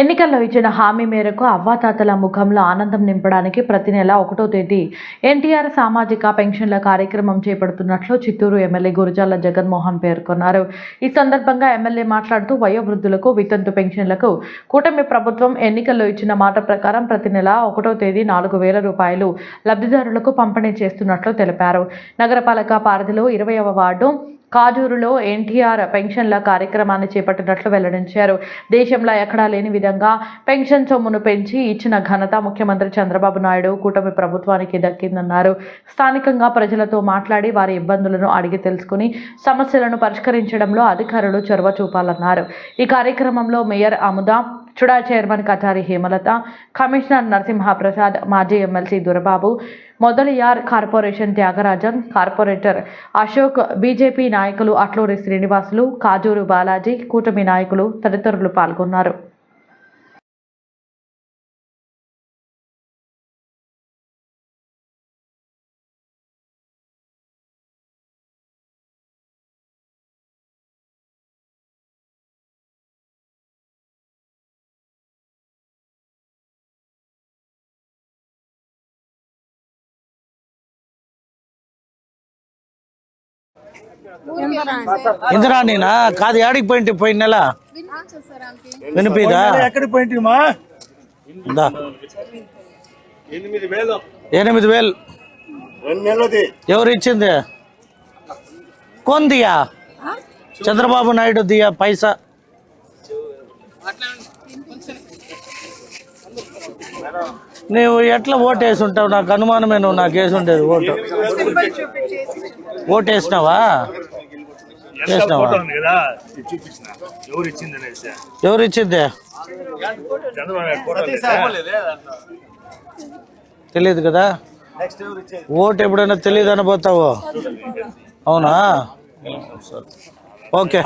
ఎన్నికల్లో ఇచ్చిన హామీ మేరకు అవ్వాతాతల ముఖంలో ఆనందం నింపడానికి ప్రతి నెల ఒకటో తేదీ ఎన్టీఆర్ సామాజిక పెన్షన్ల కార్యక్రమం చేపడుతున్నట్లు చిత్తూరు ఎమ్మెల్యే గురజాల జగన్మోహన్ పేర్కొన్నారు. ఈ సందర్భంగా ఎమ్మెల్యే మాట్లాడుతూ వయోవృద్ధులకు వితంతు పెన్షన్లకు కూటమి ప్రభుత్వం ఎన్నికల్లో ఇచ్చిన మాట ప్రకారం ప్రతి నెల ఒకటో తేదీ నాలుగు వేల రూపాయలు లబ్ధిదారులకు పంపిణీ చేస్తున్నట్లు తెలిపారు. నగరపాలక పారధిలో ఇరవైవ వార్డు కాజూరులో ఎన్టీఆర్ పెన్షన్ల కార్యక్రమాన్ని చేపట్టినట్లు వెల్లడించారు. దేశంలో ఎక్కడా లేని విధంగా పెన్షన్ సొమ్మును పెంచి ఇచ్చిన ఘనత ముఖ్యమంత్రి చంద్రబాబు నాయుడు కూటమి ప్రభుత్వానికి దక్కిందన్నారు. స్థానికంగా ప్రజలతో మాట్లాడి వారి ఇబ్బందులను అడిగి తెలుసుకుని సమస్యలను పరిష్కరించడంలో అధికారులు చొరవ చూపాలన్నారు. ఈ కార్యక్రమంలో mayor Amuda CUDA chairman Katari Hemalatha commissioner Narasimhaprasad మాజీ MLC Durababu Mudaliar corporation Thyagarajan corporator Ashok BJP నాయకులు అట్లూరి శ్రీనివాసులు కాజూరు బాలాజీ కూటమి నాయకులు తదితరులు పాల్గొన్నారు. ఇందిరాణినా కాదు ఏడికి పోయింటి? పోయిన నెల? వినిపిదా? ఎక్కడికి పోయింటిమా దా. ఎనిమిది వేలు. రెండు నెలలది ఎవరు ఇచ్చింది? కొందియా? చంద్రబాబు నాయుడు దియా పైసా? నీవు ఎట్లా ఓటు వేసి ఉంటావు? నాకు అనుమానమే నువ్వు నాకు వేసి ఉండేది ఓటు. ఓటు వేసినావా? చూపించిన. ఎవరు ఇచ్చింది? తెలియదు కదా. ఓటు ఎప్పుడైనా తెలియదు అని పోతావు అవునా. ఓకే.